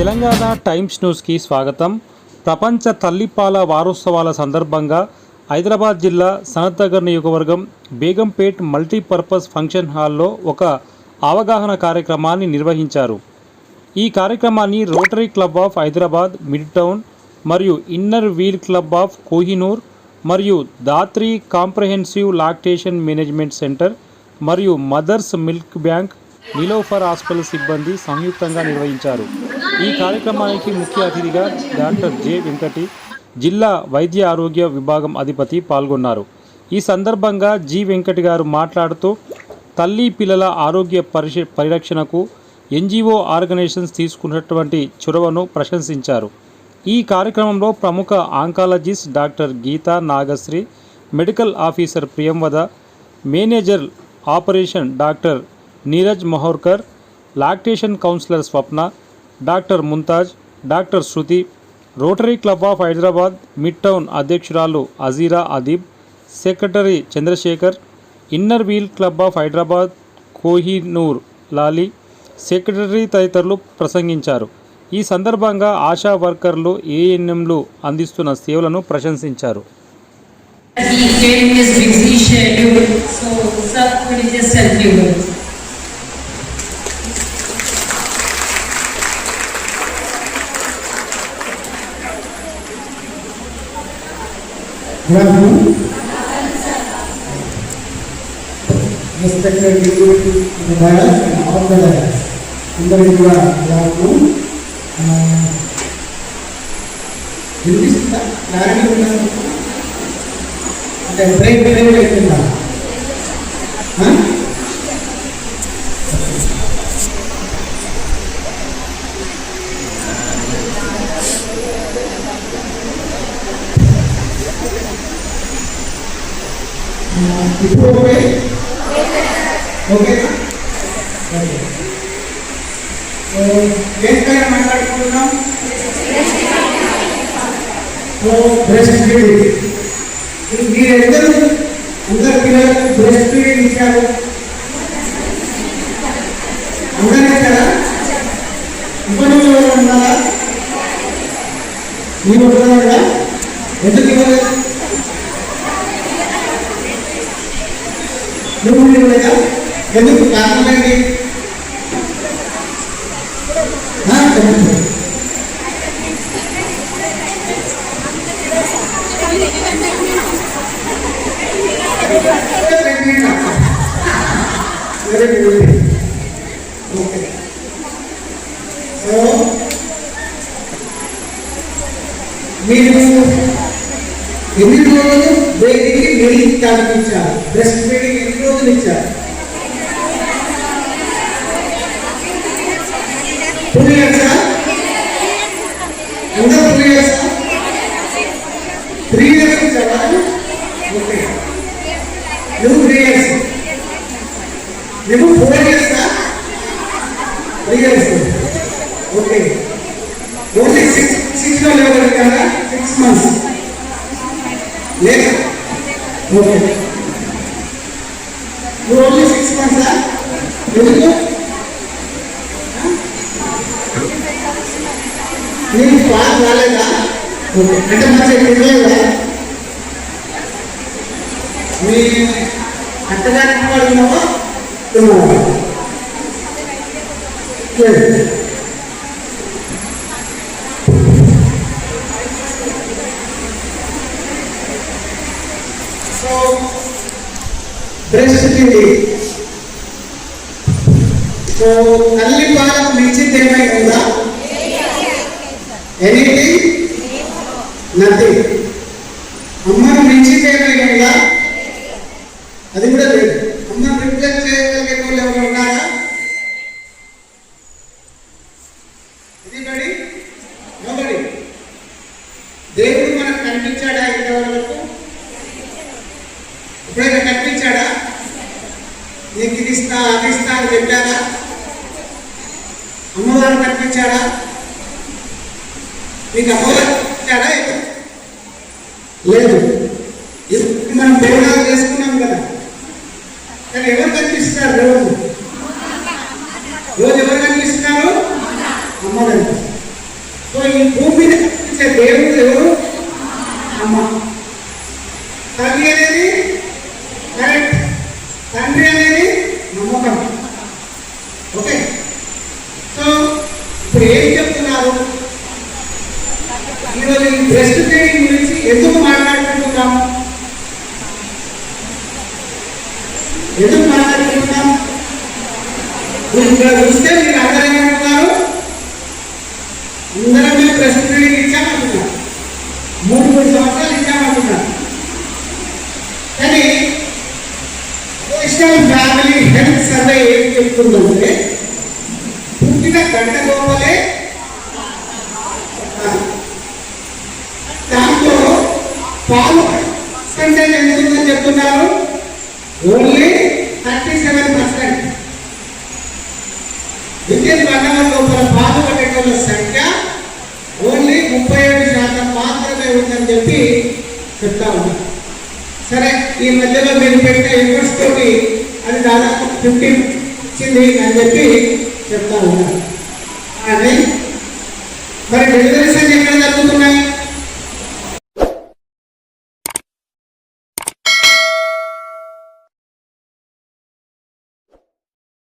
Telangana times న్యూస్కి స్వాగతం. ప్రపంచ తల్లిపాల వారోత్సవాల సందర్భంగా హైదరాబాద్ జిల్లా సనత్నగర్ నియోజకవర్గం బేగంపేట్ మల్టీపర్పస్ ఫంక్షన్ హాల్లో ఒక అవగాహన కార్యక్రమాన్ని నిర్వహించారు. ఈ కార్యక్రమాన్ని Rotary Club of Hyderabad Mid Town మరియు Inner Wheel Club of Kohinoor మరియు Dhatri comprehensive lactation management centre మరియు mothers milk bank Niloufer hospital సిబ్బంది సంయుక్తంగా నిర్వహించారు. ఈ కార్యక్రమానికి ముఖ్య అతిథిగా డాక్టర్ జె వెంకటి జిల్లా వైద్య ఆరోగ్య విభాగం అధిపతి పాల్గొన్నారు. ఈ సందర్భంగా జి వెంకటి గారు మాట్లాడుతూ తల్లి పిల్లల ఆరోగ్య పరిష పరిరక్షణకు ఎన్జిఓ ఆర్గనైజేషన్స్ తీసుకున్నటువంటి చొరవను ప్రశంసించారు. ఈ కార్యక్రమంలో ప్రముఖ oncologist doctor Geetha Nagasri medical officer Priyamvada manager operation doctor Neeraj Mahorkar lactation counsellor Swapna doctor Mumtaz doctor Shruti Rotary Club of Hyderabad Mid Town అధ్యక్షురాలు Azeera Adeeb secretary Chandrashekar Inner Wheel Club of Hyderabad Kohinoor Lali secretary తదితరులు ప్రసంగించారు. ఈ సందర్భంగా ఆశా వర్కర్లు ఏఎన్ఎంలు అందిస్తున్న సేవలను ప్రశంసించారు. He came his busy schedule, so sir, could you just help you గ్రంథము inspector indirect and of the direct అందరికీ కూడా నాకు వినిపిస్తుందా క్లారిటీ అంటే బ్రేక్ బ్రేక్ అవుతుందా ఇప్పుడు ఓకే? ఓకే. ఓకే దేనిపైన మాట్లాడుకుంటున్నాం? సో బ్రెస్ట్ ఫీడింగ్ మీరెందరూ? అందరు పిల్లలకు బ్రెస్ట్ ఫీడింగ్ ఇచ్చారు. అందరూ కదా ఇబ్బంది ఎవరు ఉన్నారా? మీరు ఉంటున్నారా ఎందుకు ఇవ్వలేదు? నువ్వు ఇవ్వలేదా ఎందుకు కారణం ఏంటి ఆ, చెప్పండి. Very good. Okay. So, మీరు ఎన్ని రోజులు బేబీకి మిల్క్ తాగిపించారు బ్రెస్ట్ ఫీడింగ్ ఎన్ని రోజులు ఇచ్చారు టూ ఇయర్సా అందరూ టూ ఇయర్సా త్రీ ఇయర్స్ ఇచ్చావా ఓకే నువ్వు త్రీ ఇయర్స్ నువ్వు four ఇయర్సా three years okay only six six లో లేవాలి కదా సిక్స్ మంత్స్ లేదు ఓకే నువ్వు ఓన్లీ సిక్స్ మంత్సా ఎందుకు? నీకు పాస్ రాలేదా? ఓకే. అంటే మంచిగా తినలేదా మీ అత్తగారికి పడుతున్నావా తిన్నావా బ్రెస్ట్ ఫీడింగ్ తల్లి పాలకు మించింది ఏమైనా ఉందా? ఎనీథింగ్ నథింగ్ అమ్మను మించింది ఏమైనా ఉందా? అది కూడా లేదు. అమ్మను రిప్లేస్ చేయగలిగే వాళ్ళు ఎవరు ఉన్నారా? ఎనీబడి నోబడి దేవుడు మనకు కనిపించాడా ఇంతవరకు? ఎప్పుడైనా కనిపించాడా? నీకు ఇది ఇస్తా అది ఇస్తా అని చెప్పారా? అమ్మవారు కనిపించాడా నీకు అమ్మవారు కనిపించాడా లేదు. ఇప్పుడు మనం భోజనాలు చేసుకున్నాం కదా. కానీ ఎవరు కనిపిస్తారు రోజు? రోజు ఎవరు కనిపిస్తున్నారు? అమ్మ కనిపిస్తారు ఇప్పుడు ఏం చెప్తున్నారు? ఈరోజు ఈ బ్రెస్ట్ ఫీడింగ్ గురించి ఎందుకు మాట్లాడుకుంటున్నాం? ఎందుకు మాట్లాడుకుంటున్నాం? ఇక్కడ చూస్తే మీరు అందరూ ఏమంటున్నారు అందరం మీరు బ్రెస్ట్ ఫీడింగ్ ఇచ్చామంటున్నారు మూడు మూడు సంవత్సరాలు ఇచ్చామంటున్నారు కానీ నేషనల్ ఫ్యామిలీ హెల్త్ సర్వే ఏం చెప్తుందంటే పుట్టిన గంట దాంతో పాలు పర్సెంటేజ్ ఎంత ఉందని చెప్తున్నారు? Only thirty seven percent. విద్యుత్ మండలం లోపల పాలు పట్టేటోళ్ళ సంఖ్య ఓన్లీ ముప్పై ఏడు శాతం మాత్రమే ఉందని చెప్పి చెప్తా ఉన్నారు. సరే ఈ మధ్యలో మీరు పెట్టే ఇన్వెస్ట్ తోటి అది దాదాపు ఫిఫ్టీన్ వచ్చింది అని చెప్పి చెప్తా ఉన్నారు కానీ మరి డెలివరీస్ అన్ని ఎక్కడ జరుగుతున్నాయి?